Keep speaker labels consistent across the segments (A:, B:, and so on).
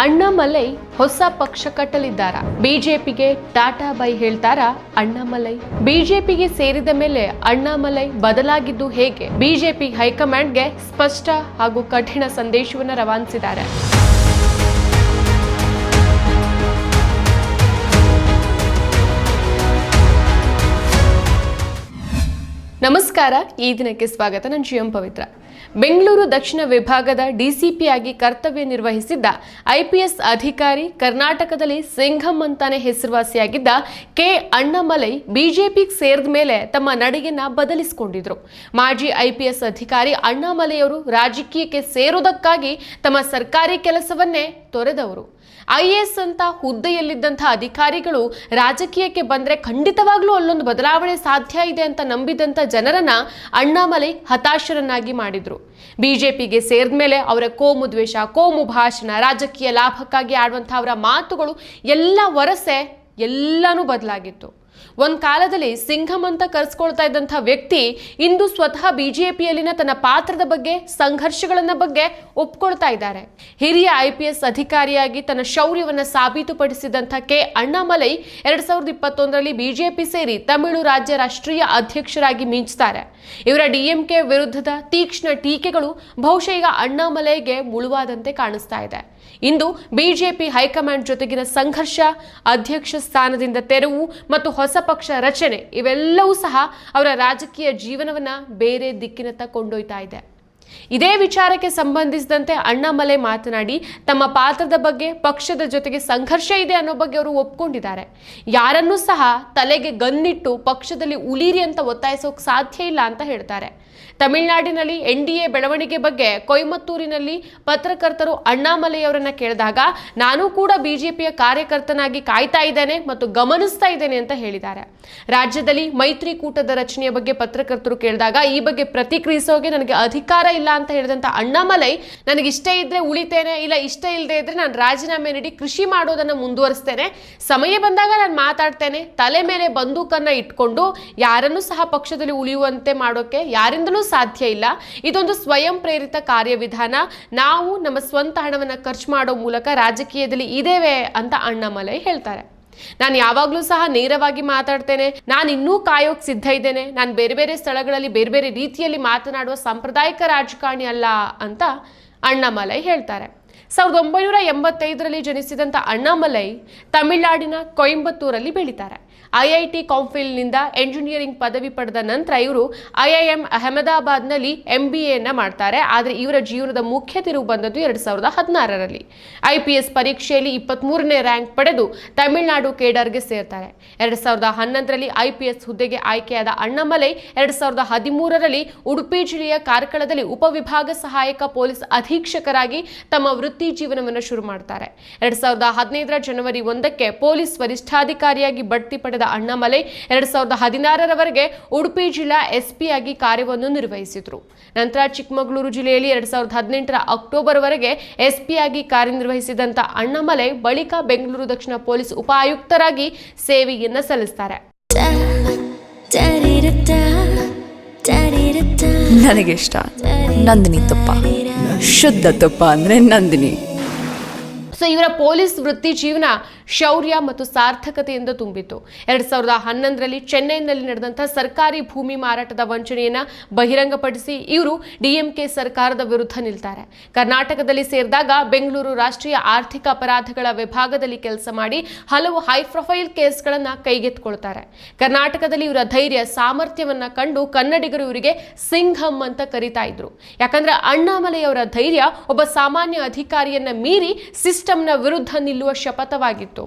A: ಅಣ್ಣಾಮಲೈ ಹೊಸ ಪಕ್ಷ ಕಟ್ಟಲಿದ್ದಾರ. ಬಿಜೆಪಿಗೆ ಟಾಟಾ ಬೈ ಹೇಳ್ತಾರ ಅಣ್ಣಾಮಲೈ? ಬಿಜೆಪಿಗೆ ಸೇರಿದ ಮೇಲೆ ಅಣ್ಣಾಮಲೈ ಬದಲಾಗಿದ್ದು ಹೇಗೆ? ಬಿಜೆಪಿ ಹೈಕಮಾಂಡ್ಗೆ ಸ್ಪಷ್ಟ ಹಾಗೂ ಕಠಿಣ ಸಂದೇಶವನ್ನು ರವಾನಿಸಿದ್ದಾರೆ. ನಮಸ್ಕಾರ. ಈ ದಿನಕ್ಕೆ ಸ್ವಾಗತ. ನಾನು ಜಿ ಎಂ ಪವಿತ್ರ. ಬೆಂಗಳೂರು ದಕ್ಷಿಣ ವಿಭಾಗದ ಡಿಸಿಪಿಯಾಗಿ ಕರ್ತವ್ಯ ನಿರ್ವಹಿಸಿದ್ದ ಐಪಿಎಸ್ ಅಧಿಕಾರಿ ಕರ್ನಾಟಕದಲ್ಲಿ ಸಿಂಘಂ ಅಂತಾನೆ ಹೆಸರುವಾಸಿಯಾಗಿದ್ದ ಕೆ ಅಣ್ಣಮಲೈ ಬಿಜೆಪಿಗೆ ಸೇರಿದ ಮೇಲೆ ತಮ್ಮ ನಡೆಯನ್ನ ಬದಲಿಸಿಕೊಂಡಿದ್ರು. ಮಾಜಿ ಐಪಿಎಸ್ ಅಧಿಕಾರಿ ಅಣ್ಣಾಮಲೆಯವರು ರಾಜಕೀಯಕ್ಕೆ ಸೇರುವುದಕ್ಕಾಗಿ ತಮ್ಮ ಸರ್ಕಾರಿ ಕೆಲಸವನ್ನೇ ತೊರೆದವರು. ಐಎಎಸ್ ಅಂತ ಹುದ್ದೆಯಲ್ಲಿದ್ದಂಥ ಅಧಿಕಾರಿಗಳು ರಾಜಕೀಯಕ್ಕೆ ಬಂದ್ರೆ ಖಂಡಿತವಾಗ್ಲೂ ಅಲ್ಲೊಂದು ಬದಲಾವಣೆ ಸಾಧ್ಯ ಇದೆ ಅಂತ ನಂಬಿದಂಥ ಜನರನ್ನ ಅಣ್ಣಾಮಲೈ ಹತಾಶರನ್ನಾಗಿ ಮಾಡಿದ್ರು. ಬಿಜೆಪಿಗೆ ಸೇರಿದ ಮೇಲೆ ಅವರ ಕೋಮು ದ್ವೇಷ, ಕೋಮು ಭಾಷಣ, ರಾಜಕೀಯ ಲಾಭಕ್ಕಾಗಿ ಆಡುವಂಥ ಅವರ ಮಾತುಗಳು ಎಲ್ಲ ವರಸೆ ಎಲ್ಲನೂ ಬದಲಾಗಿತ್ತು. ಒಂದ್ ಕಾಲದಲ್ಲಿ ಸಿಂಘಂ ಅಂತ ಕರೆಸ್ಕೊಳ್ತಾ ಇದ್ದಂಥ ವ್ಯಕ್ತಿ ಇಂದು ಸ್ವತಃ ಬಿಜೆಪಿಯಲ್ಲಿನ ತನ್ನ ಪಾತ್ರದ ಬಗ್ಗೆ, ಸಂಘರ್ಷಗಳನ್ನ ಬಗ್ಗೆ ಒಪ್ಕೊಳ್ತಾ ಇದ್ದಾರೆ. ಹಿರಿಯ ಐ ಅಧಿಕಾರಿಯಾಗಿ ತನ್ನ ಶೌರ್ಯವನ್ನ ಸಾಬೀತುಪಡಿಸಿದಂಥ ಕೆ ಅಣ್ಣಾಮಲೈ ಎರಡ್ ಸಾವಿರದ ಇಪ್ಪತ್ತೊಂದರಲ್ಲಿ ಬಿಜೆಪಿ ಸೇರಿ ತಮಿಳು ರಾಜ್ಯ ರಾಷ್ಟ್ರೀಯ ಅಧ್ಯಕ್ಷರಾಗಿ ಮಿಂಚುತ್ತಾರೆ ಇವರ ಡಿಎಂಕೆ ವಿರುದ್ಧದ ತೀಕ್ಷ್ಣ ಟೀಕೆಗಳು ಬಹುಶಃ ಈಗ ಅಣ್ಣಾಮಲೈಗೆ ಮುಳುವಾದಂತೆ ಕಾಣಿಸ್ತಾ ಇದೆ. ಇಂದು ಬಿಜೆಪಿ ಹೈಕಮಾಂಡ್ ಜೊತೆಗಿನ ಸಂಘರ್ಷ, ಅಧ್ಯಕ್ಷ ಸ್ಥಾನದಿಂದ ತೆರವು ಮತ್ತು ಹೊಸ ಪಕ್ಷ ರಚನೆ ಇವೆಲ್ಲವೂ ಸಹ ಅವರ ರಾಜಕೀಯ ಜೀವನವನ್ನು ಬೇರೆ ದಿಕ್ಕಿನತ್ತ ಕೊಂಡೊಯ್ತಾ ಇದೆ. ಇದೇ ವಿಚಾರಕ್ಕೆ ಸಂಬಂಧಿಸಿದಂತೆ ಅಣ್ಣಾಮಲೆ ಮಾತನಾಡಿ, ತಮ್ಮ ಪಾತ್ರದ ಬಗ್ಗೆ, ಪಕ್ಷದ ಜೊತೆಗೆ ಸಂಘರ್ಷ ಇದೆ ಅನ್ನೋ ಬಗ್ಗೆ ಅವರು ಒಪ್ಕೊಂಡಿದ್ದಾರೆ. ಯಾರನ್ನೂ ಸಹ ತಲೆಗೆ ಗನ್ನಿಟ್ಟು ಪಕ್ಷದಲ್ಲಿ ಉಳಿರಿ ಅಂತ ಒತ್ತಾಯಿಸೋಕೆ ಸಾಧ್ಯ ಇಲ್ಲ ಅಂತ ಹೇಳ್ತಾರೆ. ತಮಿಳುನಾಡಿನಲ್ಲಿ ಎನ್ ಡಿ ಎ ಬೆಳವಣಿಗೆ ಬಗ್ಗೆ ಕೊಯಮತ್ತೂರಿನಲ್ಲಿ ಪತ್ರಕರ್ತರು ಅಣ್ಣಾಮಲೆಯವರನ್ನ ಕೇಳಿದಾಗ, ನಾನು ಕೂಡ ಬಿಜೆಪಿಯ ಕಾರ್ಯಕರ್ತನಾಗಿ ಕಾಯ್ತಾ ಇದ್ದೇನೆ ಮತ್ತು ಗಮನಿಸ್ತಾ ಇದ್ದೇನೆ ಅಂತ ಹೇಳಿದ್ದಾರೆ. ರಾಜ್ಯದಲ್ಲಿ ಮೈತ್ರಿಕೂಟದ ರಚನೆಯ ಬಗ್ಗೆ ಪತ್ರಕರ್ತರು ಕೇಳಿದಾಗ, ಈ ಬಗ್ಗೆ ಪ್ರತಿಕ್ರಿಯಿಸೋಕೆ ನನಗೆ ಅಧಿಕಾರ ಇಲ್ಲ ಅಂತ ಹೇಳಿದಂತ ಅಣ್ಣಾಮಲೈ ನನಗೆ ಇಷ್ಟ ಇದ್ರೆ ಉಳಿತೇನೆ, ಇಲ್ಲ ಇಷ್ಟ ಇಲ್ಲದೆ ಇದ್ರೆ ನಾನು ರಾಜೀನಾಮೆ ನೀಡಿ ಕೃಷಿ ಮಾಡೋದನ್ನ ಮುಂದುವರಿಸ್ತೇನೆ. ಸಮಯ ಬಂದಾಗ ನಾನು ಮಾತಾಡ್ತೇನೆ. ತಲೆ ಮೇಲೆ ಬಂದೂಕನ್ನ ಇಟ್ಕೊಂಡು ಯಾರನ್ನೂ ಸಹ ಪಕ್ಷದಲ್ಲಿ ಉಳಿಯುವಂತೆ ಮಾಡೋಕೆ ಯಾರಿಂದಲೂ ಸಾಧ್ಯ ಇಲ್ಲ. ಇದೊಂದು ಸ್ವಯಂ ಪ್ರೇರಿತ ಕಾರ್ಯವಿಧಾನ. ನಾವು ನಮ್ಮ ಸ್ವಂತ ಹಣವನ್ನ ಖರ್ಚು ಮಾಡೋ ಮೂಲಕ ರಾಜಕೀಯದಲ್ಲಿ ಇದೇವೆ ಅಂತ ಅಣ್ಣಾಮಲೈ ಹೇಳ್ತಾರೆ. ನಾನು ಯಾವಾಗಲೂ ಸಹ ನೇರವಾಗಿ ಮಾತಾಡ್ತೇನೆ. ನಾನು ಇನ್ನೂ ಕಾಯೋಕ್ ಸಿದ್ಧ ಇದ್ದೇನೆ. ನಾನು ಬೇರೆ ಬೇರೆ ಸ್ಥಳಗಳಲ್ಲಿ ಬೇರೆ ಬೇರೆ ರೀತಿಯಲ್ಲಿ ಮಾತನಾಡುವ ಸಾಂಪ್ರದಾಯಿಕ ರಾಜಕಾರಣಿ ಅಲ್ಲ ಅಂತ ಅಣ್ಣಾಮಲೈ ಹೇಳ್ತಾರೆ. ಸಾವಿರದ ಒಂಬೈನೂರ ಎಂಬತ್ತೈದರಲ್ಲಿ ಜನಿಸಿದಂಥ ಅಣ್ಣಾಮಲೈ ತಮಿಳುನಾಡಿನ ಕೊಯಂಬತ್ತೂರಲ್ಲಿ ಬೆಳೀತಾರೆ. ಐ ಕಾಂಫಿಲ್ನಿಂದ ಎಂಜಿನಿಯರಿಂಗ್ ಪದವಿ ಪಡೆದ ನಂತರ ಇವರು ಐಐಎಂ ಅಹಮದಾಬಾದ್ನಲ್ಲಿ ಎಂ ಬಿ ಎನ್ನ ಮಾಡ್ತಾರೆ. ಆದರೆ ಇವರ ಜೀವನದ ಮುಖ್ಯ ತಿರುವು ಬಂದದ್ದು ಎರಡು ಸಾವಿರದ ಹದಿನಾರರಲ್ಲಿ. ಐ ಪಿ ಎಸ್ ಪರೀಕ್ಷೆಯಲ್ಲಿ ಇಪ್ಪತ್ತ್ಮೂರನೇ ರ್ಯಾಂಕ್ ಪಡೆದು ತಮಿಳುನಾಡು ಕೇಡರ್ಗೆ ಸೇರ್ತಾರೆ. ಎರಡು ಸಾವಿರದ ಹನ್ನೊಂದರಲ್ಲಿ ಐ ಪಿ ಎಸ್ ಹುದ್ದೆಗೆ ಆಯ್ಕೆಯಾದ ಅಣ್ಣಾಮಲೈ ಎರಡು ಸಾವಿರದ ಹದಿಮೂರರಲ್ಲಿ ಉಡುಪಿ ಜಿಲ್ಲೆಯ ಕಾರ್ಕಳದಲ್ಲಿ ಉಪವಿಭಾಗ ಸಹಾಯಕ ಪೊಲೀಸ್ ಅಧೀಕ್ಷಕರಾಗಿ ತಮ್ಮ ವೃತ್ತಿ ಜೀವನವನ್ನು ಶುರು ಮಾಡ್ತಾರೆ. ಎರಡು ಸಾವಿರದ ಹದಿನೈದರ ಜನವರಿ ಒಂದಕ್ಕೆ ಪೊಲೀಸ್ ವರಿಷ್ಠಾಧಿಕಾರಿಯಾಗಿ ಬಡ್ತಿ ಪಡೆದ ಅಣ್ಣಾಮಲೈ ಎರಡ್ ಸಾವಿರದ ಹದಿನಾರರವರೆಗೆ ಉಡುಪಿ ಜಿಲ್ಲಾ ಎಸ್ಪಿ ಆಗಿ ಕಾರ್ಯವನ್ನು ನಿರ್ವಹಿಸಿದ್ರು. ನಂತರ ಚಿಕ್ಕಮಗಳೂರು ಜಿಲ್ಲೆಯಲ್ಲಿ ಎರಡ್ ಸಾವಿರದ ಹದಿನೆಂಟರ ಅಕ್ಟೋಬರ್ವರೆಗೆ ಎಸ್ಪಿಯಾಗಿ ಕಾರ್ಯನಿರ್ವಹಿಸಿದಂತ ಅಣ್ಣಾಮಲೈ ಬಳಿಕ ಬೆಂಗಳೂರು ದಕ್ಷಿಣ ಪೊಲೀಸ್ ಉಪ ಆಯುಕ್ತರಾಗಿ ಸೇವೆಯನ್ನು ಸಲ್ಲಿಸ್ತಾರೆ.
B: ನನಗಿಷ್ಟ ನಂದಿನಿ ತುಪ್ಪ. ಶುದ್ಧ ತುಪ್ಪ ಅಂದ್ರೆ ನಂದಿನಿ.
A: ಸೊ ಇವರ ಪೊಲೀಸ್ ವೃತ್ತಿ ಜೀವನ ಶೌರ್ಯ ಮತ್ತು ಸಾರ್ಥಕತೆಯಿಂದ ತುಂಬಿತ್ತು. ಎರಡ್ ಸಾವಿರದ ಹನ್ನೊಂದರಲ್ಲಿ ಚೆನ್ನೈನಲ್ಲಿ ನಡೆದಂತಹ ಸರ್ಕಾರಿ ಭೂಮಿ ಮಾರಾಟದ ವಂಚನೆಯನ್ನು ಬಹಿರಂಗಪಡಿಸಿ ಇವರು ಡಿಎಂಕೆ ಸರ್ಕಾರದ ವಿರುದ್ಧ ನಿಲ್ತಾರೆ. ಕರ್ನಾಟಕದಲ್ಲಿ ಸೇರಿದಾಗ ಬೆಂಗಳೂರು ರಾಷ್ಟ್ರೀಯ ಆರ್ಥಿಕ ಅಪರಾಧಗಳ ವಿಭಾಗದಲ್ಲಿ ಕೆಲಸ ಮಾಡಿ ಹಲವು ಹೈ ಪ್ರೊಫೈಲ್ ಕೇಸ್ಗಳನ್ನು ಕೈಗೆತ್ಕೊಳ್ತಾರೆ ಕರ್ನಾಟಕದಲ್ಲಿ ಇವರ ಧೈರ್ಯ, ಸಾಮರ್ಥ್ಯವನ್ನ ಕಂಡು ಕನ್ನಡಿಗರು ಇವರಿಗೆ ಸಿಂಘಂ ಅಂತ ಕರಿತಾ ಇದ್ರು. ಯಾಕಂದ್ರೆ ಅಣ್ಣಾಮಲೆಯವರ ಧೈರ್ಯ ಒಬ್ಬ ಸಾಮಾನ್ಯ ಅಧಿಕಾರಿಯನ್ನ ಮೀರಿ ಸಿಸ್ಟಮ್ನ ವಿರುದ್ಧ ನಿಲ್ಲುವ ಶಪಥವಾಗಿತ್ತು.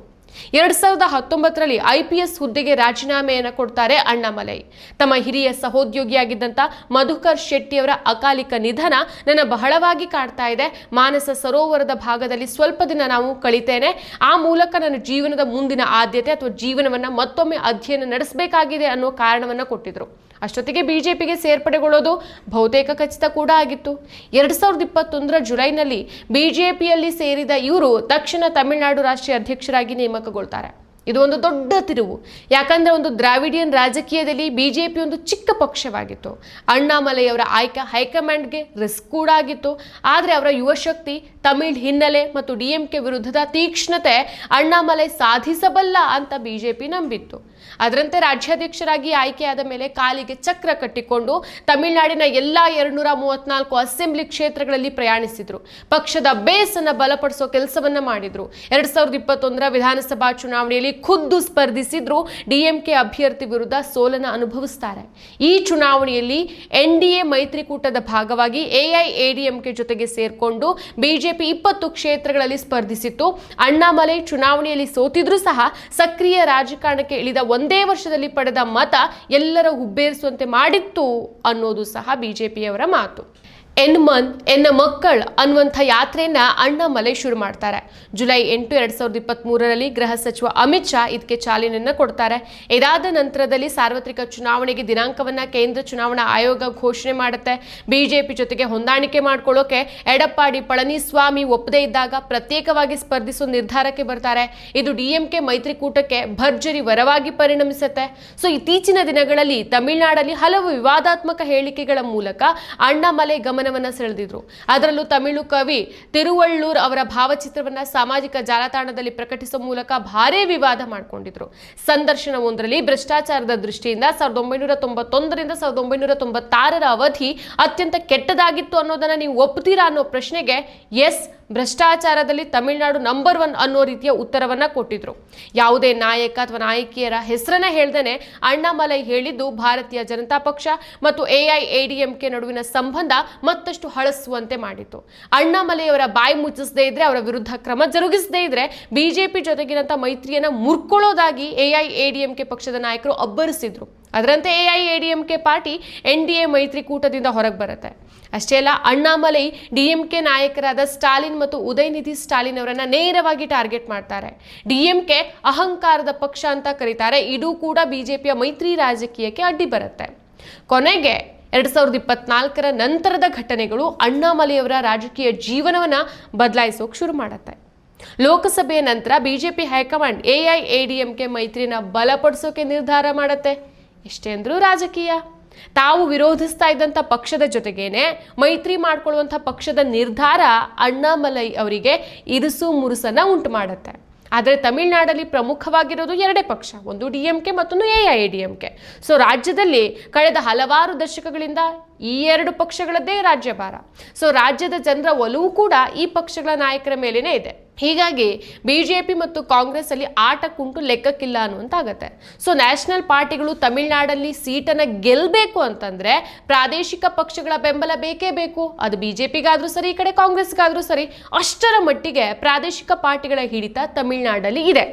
A: ಎರಡ್ ಸಾವಿರದ ಹತ್ತೊಂಬತ್ತರಲ್ಲಿ ಐಪಿಎಸ್ ಹುದ್ದೆಗೆ ರಾಜೀನಾಮೆಯನ್ನು ಕೊಡ್ತಾರೆ ಅಣ್ಣಾಮಲೈ. ತಮ್ಮ ಹಿರಿಯ ಸಹೋದ್ಯೋಗಿಯಾಗಿದ್ದಂಥ ಮಧುಕರ್ ಶೆಟ್ಟಿಯವರ ಅಕಾಲಿಕ ನಿಧನ ನನ್ನ ಬಹಳವಾಗಿ ಕಾಡ್ತಾ ಇದೆ. ಮಾನಸ ಸರೋವರದ ಭಾಗದಲ್ಲಿ ಸ್ವಲ್ಪ ದಿನ ನಾವು ಕಳಿತೇನೆ. ಆ ಮೂಲಕ ನನ್ನ ಜೀವನದ ಮುಂದಿನ ಆದ್ಯತೆ ಅಥವಾ ಜೀವನವನ್ನ ಮತ್ತೊಮ್ಮೆ ಅಧ್ಯಯನ ನಡೆಸಬೇಕಾಗಿದೆ ಅನ್ನೋ ಕಾರಣವನ್ನ ಕೊಟ್ಟಿದ್ರು. ಅಷ್ಟೊತ್ತಿಗೆ ಬಿಜೆಪಿಗೆ ಸೇರ್ಪಡೆಗೊಳ್ಳೋದು ಬಹುತೇಕ ಖಚಿತ ಕೂಡ ಆಗಿತ್ತು. ಎರಡು ಸಾವಿರದ ಇಪ್ಪತ್ತೊಂದರ ಜುಲೈನಲ್ಲಿ ಬಿಜೆಪಿಯಲ್ಲಿ ಸೇರಿದ ಇವರು ದಕ್ಷಿಣ ತಮಿಳುನಾಡು ರಾಷ್ಟ್ರೀಯ ಅಧ್ಯಕ್ಷರಾಗಿ ನೇಮಕಗೊಳ್ತಾರೆ. ಇದು ಒಂದು ದೊಡ್ಡ ತಿರುವು. ಯಾಕಂದ್ರೆ ಒಂದು ದ್ರಾವಿಡಿಯನ್ ರಾಜಕೀಯದಲ್ಲಿ ಬಿಜೆಪಿ ಒಂದು ಚಿಕ್ಕ ಪಕ್ಷವಾಗಿತ್ತು. ಅಣ್ಣಾಮಲೈಯವರ ಆಯ್ಕೆ ಹೈಕಮಾಂಡ್ಗೆ ರಿಸ್ಕ್ ಕೂಡ ಆಗಿತ್ತು. ಆದರೆ ಅವರ ಯುವಶಕ್ತಿ ತಮಿಳ್ ಹಿನ್ನೆಲೆ ಮತ್ತು ಡಿ ಎಂ ಕೆ ವಿರುದ್ಧದ ತೀಕ್ಷ್ಣತೆ ಅಣ್ಣಾಮಲೈ ಸಾಧಿಸಬಲ್ಲ ಅಂತ ಬಿಜೆಪಿ ನಂಬಿತ್ತು. ಅದರಂತೆ ರಾಜ್ಯಾಧ್ಯಕ್ಷರಾಗಿ ಆಯ್ಕೆಯಾದ ಮೇಲೆ ಕಾಲಿಗೆ ಚಕ್ರ ಕಟ್ಟಿಕೊಂಡು ತಮಿಳುನಾಡಿನ ಎಲ್ಲಾ ಎರಡ್ನೂರ ಮೂವತ್ನಾಲ್ಕು ಅಸೆಂಬ್ಲಿ ಕ್ಷೇತ್ರಗಳಲ್ಲಿ ಪ್ರಯಾಣಿಸಿದ್ರು. ಪಕ್ಷದ ಬೇಸನ್ನ ಬಲಪಡಿಸೋ ಕೆಲಸವನ್ನ ಮಾಡಿದ್ರು. ಎರಡ್ ಸಾವಿರದ ಇಪ್ಪತ್ತೊಂದರ ವಿಧಾನಸಭಾ ಚುನಾವಣೆಯಲ್ಲಿ ಖುದ್ದು ಸ್ಪರ್ಧಿಸಿದ್ರು. ಡಿಎಂಕೆ ಅಭ್ಯರ್ಥಿ ವಿರುದ್ಧ ಸೋಲನ ಅನುಭವಿಸ್ತಾರೆ. ಈ ಚುನಾವಣೆಯಲ್ಲಿ ಎನ್ಡಿಎ ಮೈತ್ರಿಕೂಟದ ಭಾಗವಾಗಿ ಎಐಎಡಿಎಂಕೆ ಜೊತೆಗೆ ಸೇರ್ಕೊಂಡು ಬಿಜೆಪಿ ಇಪ್ಪತ್ತು ಕ್ಷೇತ್ರಗಳಲ್ಲಿ ಸ್ಪರ್ಧಿಸಿತ್ತು. ಅಣ್ಣಾಮಲೈ ಚುನಾವಣೆಯಲ್ಲಿ ಸೋತಿದ್ರೂ ಸಹ ಸಕ್ರಿಯ ರಾಜಕಾರಣಕ್ಕೆ ಇಳಿದ ಒಂದೇ ವರ್ಷದಲ್ಲಿ ಪಡೆದ ಮತ ಎಲ್ಲರ ಹುಬ್ಬೇರಿಸುವಂತೆ ಮಾಡಿತ್ತು ಅನ್ನೋದು ಸಹ ಬಿಜೆಪಿಯವರ ಮಾತು. ಎನ್ ಮನ್ ಎನ್ನ ಮಕ್ಕಳ್ ಅನ್ನುವಂಥ ಯಾತ್ರೆಯನ್ನ ಅಣ್ಣಾಮಲೈ ಶುರು ಮಾಡ್ತಾರೆ. ಜುಲೈ ಎಂಟು ಎರಡ್ ಸಾವಿರದ ಇಪ್ಪತ್ತ್ ಮೂರರಲ್ಲಿ ಗೃಹ ಸಚಿವ ಅಮಿತ್ ಶಾ ಇದಕ್ಕೆ ಚಾಲನೆಯನ್ನು ಕೊಡ್ತಾರೆ. ಇದಾದ ನಂತರದಲ್ಲಿ ಸಾರ್ವತ್ರಿಕ ಚುನಾವಣೆಗೆ ದಿನಾಂಕವನ್ನ ಕೇಂದ್ರ ಚುನಾವಣಾ ಆಯೋಗ ಘೋಷಣೆ ಮಾಡುತ್ತೆ. ಬಿಜೆಪಿ ಜೊತೆಗೆ ಹೊಂದಾಣಿಕೆ ಮಾಡ್ಕೊಳ್ಳೋಕೆ ಎಡಪ್ಪಾಡಿ ಪಳನಿಸ್ವಾಮಿ ಒಪ್ಪದೇ ಇದ್ದಾಗ ಪ್ರತ್ಯೇಕವಾಗಿ ಸ್ಪರ್ಧಿಸುವ ನಿರ್ಧಾರಕ್ಕೆ ಬರ್ತಾರೆ. ಇದು ಡಿಎಂಕೆ ಮೈತ್ರಿಕೂಟಕ್ಕೆ ಭರ್ಜರಿ ವರವಾಗಿ ಪರಿಣಮಿಸುತ್ತೆ. ಸೊ, ಇತ್ತೀಚಿನ ದಿನಗಳಲ್ಲಿ ತಮಿಳುನಾಡಲ್ಲಿ ಹಲವು ವಿವಾದಾತ್ಮಕ ಹೇಳಿಕೆಗಳ ಮೂಲಕ ಅಣ್ಣಾಮಲೈ ಗಮನವನ್ನ ಸೆಳೆದಿದ್ರು. ಅದರಲ್ಲೂ ತಮಿಳು ಕವಿ ತಿರುವಳ್ಳೂರ್ ಅವರ ಭಾವಚಿತ್ರವನ್ನ ಸಾಮಾಜಿಕ ಜಾಲತಾಣದಲ್ಲಿ ಪ್ರಕಟಿಸುವ ಮೂಲಕ ಭಾರೀ ವಿವಾದ ಮಾಡಿಕೊಂಡಿದ್ರು. ಸಂದರ್ಶನವೊಂದರಲ್ಲಿ ಭ್ರಷ್ಟಾಚಾರದ ದೃಷ್ಟಿಯಿಂದ ಸಾವಿರದ ಒಂಬೈನೂರ ತೊಂಬತ್ತೊಂದರಿಂದ ಸಾವಿರದ ಒಂಬೈನೂರ ತೊಂಬತ್ತಾರರ ಅವಧಿ ಅತ್ಯಂತ ಕೆಟ್ಟದಾಗಿತ್ತು ಅನ್ನೋದನ್ನ ನೀವು ಒಪ್ತೀರಾ ಅನ್ನೋ ಪ್ರಶ್ನೆಗೆ ಎಸ್ ಭ್ರಷ್ಟಾಚಾರದಲ್ಲಿ ತಮಿಳುನಾಡು ನಂಬರ್ ಒನ್ ಅನ್ನೋ ರೀತಿಯ ಉತ್ತರವನ್ನ ಕೊಟ್ಟಿದ್ರು. ಯಾವುದೇ ನಾಯಕ ಅಥವಾ ನಾಯಕಿಯರ ಹೆಸರನ್ನ ಹೇಳ್ದೇನೆ ಅಣ್ಣಾಮಲೈ ಹೇಳಿದ್ದು ಭಾರತೀಯ ಜನತಾ ಪಕ್ಷ ಮತ್ತು ಎಐಎಡಿಎಂಕೆ ನಡುವಿನ ಸಂಬಂಧ ಮತ್ತಷ್ಟು ಹಳಸುವಂತೆ ಮಾಡಿತ್ತು. ಅಣ್ಣಾಮಲೈಯವರ ಬಾಯಿ ಮುಚ್ಚಿಸದೇ ಇದ್ರೆ, ಅವರ ವಿರುದ್ಧ ಕ್ರಮ ಜರುಗಿಸದೇ ಇದ್ರೆ ಬಿಜೆಪಿ ಜೊತೆಗಿನಂತ ಮೈತ್ರಿಯನ್ನ ಮುರ್ಕೊಳ್ಳೋದಾಗಿ ಎಐಎಡಿಎಂಕೆ ಪಕ್ಷದ ನಾಯಕರು ಅಬ್ಬರಿಸಿದ್ರು. ಅದರಂತೆ A I A D M K party N D A ಮೈತ್ರಿಕೂಟದಿಂದ ಹೊರಗೆ ಬರುತ್ತೆ. ಅಷ್ಟೇ ಅಲ್ಲ, ಅಣ್ಣಾಮಲೈ ಡಿ ಎಂ ಕೆ ನಾಯಕರಾದ ಸ್ಟಾಲಿನ್ ಮತ್ತು ಉದಯನಿಧಿ ಸ್ಟಾಲಿನ್ ಅವರನ್ನು ನೇರವಾಗಿ ಟಾರ್ಗೆಟ್ ಮಾಡ್ತಾರೆ. ಡಿ ಎಂ ಕೆ ಅಹಂಕಾರದ ಪಕ್ಷ ಅಂತ ಕರೀತಾರೆ. ಇದು ಕೂಡ ಬಿಜೆಪಿಯ ಮೈತ್ರಿ ರಾಜಕೀಯಕ್ಕೆ ಅಡ್ಡಿ ಬರುತ್ತೆ. ಕೊನೆಗೆ ಎರಡು ಸಾವಿರದ ಇಪ್ಪತ್ನಾಲ್ಕರ ನಂತರದ ಘಟನೆಗಳು ಅಣ್ಣಾಮಲೆಯವರ ರಾಜಕೀಯ ಜೀವನವನ್ನ ಬದಲಾಯಿಸೋಕೆ ಶುರು ಮಾಡುತ್ತೆ. ಲೋಕಸಭೆಯ ನಂತರ ಬಿಜೆಪಿ ಹೈಕಮಾಂಡ್ ಎಐಎಡಿಎಂಕೆ ಮೈತ್ರಿನ ಬಲಪಡಿಸೋಕೆ ನಿರ್ಧಾರ ಮಾಡುತ್ತೆ. ಎಷ್ಟೇ ಅಂದರೂ ರಾಜಕೀಯ. ತಾವು ವಿರೋಧಿಸ್ತಾ ಇದ್ದಂಥ ಪಕ್ಷದ ಜೊತೆಗೇನೆ ಮೈತ್ರಿ ಮಾಡ್ಕೊಳ್ಳುವಂಥ ಪಕ್ಷದ ನಿರ್ಧಾರ ಅಣ್ಣಾಮಲೈ ಅವರಿಗೆ ಇರುಸು ಮುರುಸನ ಉಂಟು ಮಾಡುತ್ತೆ. ಆದರೆ ತಮಿಳುನಾಡಲ್ಲಿ ಪ್ರಮುಖವಾಗಿರೋದು ಎರಡೇ ಪಕ್ಷ, ಒಂದು ಡಿ ಎಂ ಕೆ ಮತ್ತೊಂದು A I D M K. So ರಾಜ್ಯದಲ್ಲಿ ಕಳೆದ ಹಲವಾರು ದಶಕಗಳಿಂದ ಈ ಎರಡು ಪಕ್ಷಗಳದ್ದೇ ರಾಜ್ಯಭಾರ. ಸೊ ರಾಜ್ಯದ ಜನರ ಒಲವು ಕೂಡ ಈ ಪಕ್ಷಗಳ ನಾಯಕರ ಮೇಲೇನೆ ಇದೆ. ಹೀಗಾಗಿ ಬಿಜೆಪಿ ಮತ್ತು ಕಾಂಗ್ರೆಸ್ ಅಲ್ಲಿ ಆಟ ಕುಂಟು ಲೆಕ್ಕಕ್ಕಿಲ್ಲ ಅನ್ನುವಂತಾಗತ್ತೆ. ಸೊ ನ್ಯಾಷನಲ್ ಪಾರ್ಟಿಗಳು ತಮಿಳುನಾಡಲ್ಲಿ ಸೀಟನ್ನು ಗೆಲ್ಲಬೇಕು ಅಂತಂದ್ರೆ ಪ್ರಾದೇಶಿಕ ಪಕ್ಷಗಳ ಬೆಂಬಲ ಬೇಕೇ ಬೇಕು. ಅದು ಬಿ ಜೆ ಪಿಗಾದ್ರೂ ಸರಿ, ಈ ಕಡೆ ಕಾಂಗ್ರೆಸ್ಗಾದ್ರೂ ಸರಿ. ಅಷ್ಟರ ಮಟ್ಟಿಗೆ ಪ್ರಾದೇಶಿಕ ಪಾರ್ಟಿಗಳ ಹಿಡಿತ ತಮಿಳುನಾಡಲ್ಲಿ ಇದೆ.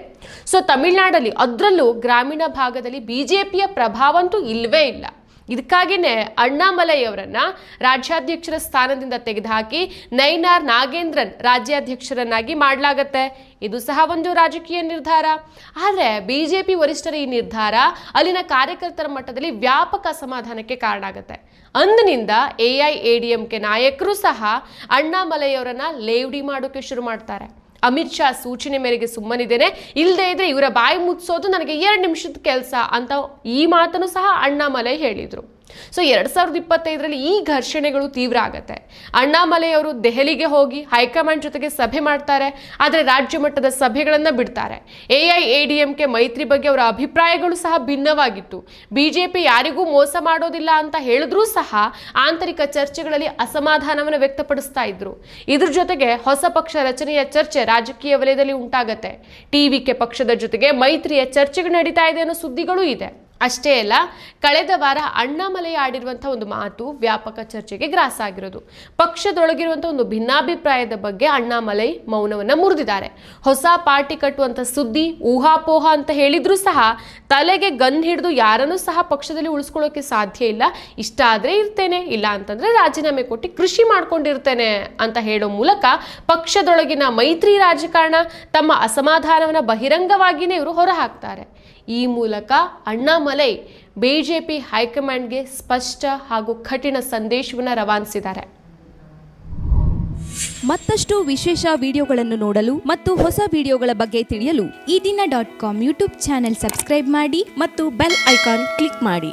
A: ಸೊ ತಮಿಳುನಾಡಲ್ಲಿ ಅದರಲ್ಲೂ ಗ್ರಾಮೀಣ ಭಾಗದಲ್ಲಿ ಬಿಜೆಪಿಯ ಪಿಯ ಪ್ರಭಾವಂತೂ ಇಲ್ಲವೇ ಇಲ್ಲ. ಇದಕ್ಕಾಗಿನೇ ಅಣ್ಣಾಮಲೈ ಅವರನ್ನ ರಾಜ್ಯಾಧ್ಯಕ್ಷರ ಸ್ಥಾನದಿಂದ ತೆಗೆದುಹಾಕಿ ನೈನಾರ್ ನಾಗೇಂದ್ರನ್ ರಾಜ್ಯಾಧ್ಯಕ್ಷರನ್ನಾಗಿ ಮಾಡಲಾಗತ್ತೆ. ಇದು ಸಹ ಒಂದು ರಾಜಕೀಯ ನಿರ್ಧಾರ. ಆದರೆ ಬಿಜೆಪಿ ವರಿಷ್ಠರ ಈ ನಿರ್ಧಾರ ಅಲ್ಲಿನ ಕಾರ್ಯಕರ್ತರ ಮಟ್ಟದಲ್ಲಿ ವ್ಯಾಪಕ ಅಸಮಾಧಾನಕ್ಕೆ ಕಾರಣ ಆಗುತ್ತೆ. ಅಂದಿನಿಂದ A I A D M K ನಾಯಕರು ಸಹ ಅಣ್ಣಾಮಲೈ ಅವರನ್ನ ಲೇವಡಿ ಮಾಡೋಕೆ ಶುರು ಮಾಡ್ತಾರೆ. ಅಮಿತ್ ಶಾ ಸೂಚನೆ ಮೇರೆಗೆ ಸುಮ್ಮನಿದ್ದೇನೆ. ಇಲ್ಲದೆ ಇದ್ರೆ ಇವರ ಬಾಯಿ ಮುಚ್ಚೋದು ನನಗೆ ಎರಡು ನಿಮಿಷದ ಕೆಲಸ ಅಂತ ಈ ಮಾತನ್ನು ಸಹ ಅಣ್ಣಾಮಲೈ ಹೇಳಿದರು. ಸೊ ಎರಡು ಸಾವಿರದ ಇಪ್ಪತ್ತೈದರಲ್ಲಿ ಈ ಘರ್ಷಣೆಗಳು ತೀವ್ರ ಆಗತ್ತೆ. ಅಣ್ಣಾಮಲೆಯವರು ದೆಹಲಿಗೆ ಹೋಗಿ ಹೈಕಮಾಂಡ್ ಜೊತೆಗೆ ಸಭೆ ಮಾಡ್ತಾರೆ, ಆದರೆ ರಾಜ್ಯ ಮಟ್ಟದ ಸಭೆಗಳನ್ನು ಬಿಡ್ತಾರೆ. A I, A D M K ಮೈತ್ರಿ ಬಗ್ಗೆ ಅವರ ಅಭಿಪ್ರಾಯಗಳು ಸಹ ಭಿನ್ನವಾಗಿತ್ತು. ಬಿಜೆಪಿ ಯಾರಿಗೂ ಮೋಸ ಮಾಡೋದಿಲ್ಲ ಅಂತ ಹೇಳಿದ್ರೂ ಸಹ ಆಂತರಿಕ ಚರ್ಚೆಗಳಲ್ಲಿ ಅಸಮಾಧಾನವನ್ನು ವ್ಯಕ್ತಪಡಿಸ್ತಾ ಇದ್ರು. ಇದ್ರ ಜೊತೆಗೆ ಹೊಸ ಪಕ್ಷ ರಚನೆಯ ಚರ್ಚೆ ರಾಜಕೀಯ ವಲಯದಲ್ಲಿ ಉಂಟಾಗತ್ತೆ. ಟಿವಿಕೆ ಪಕ್ಷದ ಜೊತೆಗೆ ಮೈತ್ರಿಯ ಚರ್ಚೆಗಳು ನಡೀತಾ ಇದೆ ಅನ್ನೋ ಸುದ್ದಿಗಳೂ ಇದೆ. ಅಷ್ಟೇ ಅಲ್ಲ, ಕಳೆದ ವಾರ ಅಣ್ಣಾಮಲೈ ಆಡಿರುವಂಥ ಒಂದು ಮಾತು ವ್ಯಾಪಕ ಚರ್ಚೆಗೆ ಗ್ರಾಸ ಆಗಿರೋದು. ಪಕ್ಷದೊಳಗಿರುವಂಥ ಒಂದು ಭಿನ್ನಾಭಿಪ್ರಾಯದ ಬಗ್ಗೆ ಅಣ್ಣಾಮಲೈ ಮೌನವನ್ನು ಮುರಿದಿದ್ದಾರೆ. ಹೊಸ ಪಾರ್ಟಿ ಕಟ್ಟುವಂಥ ಸುದ್ದಿ, ಊಹಾಪೋಹ ಅಂತ ಹೇಳಿದ್ರೂ ಸಹ ತಲೆಗೆ ಗನ್ ಹಿಡಿದು ಯಾರನ್ನೂ ಸಹ ಪಕ್ಷದಲ್ಲಿ ಉಳಿಸ್ಕೊಳ್ಳೋಕೆ ಸಾಧ್ಯ ಇಲ್ಲ. ಇಷ್ಟ ಆದರೆ ಇರ್ತೇನೆ, ಇಲ್ಲ ಅಂತಂದ್ರೆ ರಾಜೀನಾಮೆ ಕೊಟ್ಟು ಕೃಷಿ ಮಾಡ್ಕೊಂಡಿರ್ತೇನೆ ಅಂತ ಹೇಳೋ ಮೂಲಕ ಪಕ್ಷದೊಳಗಿನ ಮೈತ್ರಿ ರಾಜಕಾರಣ ತಮ್ಮ ಅಸಮಾಧಾನವನ್ನು ಬಹಿರಂಗವಾಗಿಯೇ ಇವರು ಹೊರಹಾಕ್ತಾರೆ. ಈ ಮೂಲಕ ಅಣ್ಣಾಮಲೈ ಬಿಜೆಪಿ ಹೈಕಮಾಂಡ್ಗೆ ಸ್ಪಷ್ಟ ಹಾಗೂ ಕಠಿಣ ಸಂದೇಶವನ್ನು ರವಾನಿಸಿದ್ದಾರೆ.
C: ಮತ್ತಷ್ಟು ವಿಶೇಷ ವಿಡಿಯೋಗಳನ್ನು ನೋಡಲು ಮತ್ತು ಹೊಸ ವಿಡಿಯೋಗಳ ಬಗ್ಗೆ ತಿಳಿಯಲು
D: Eedina dot com YouTube channel subscribe ಮಾಡಿ ಮತ್ತು ಬೆಲ್ ಐಕಾನ್ ಕ್ಲಿಕ್ ಮಾಡಿ.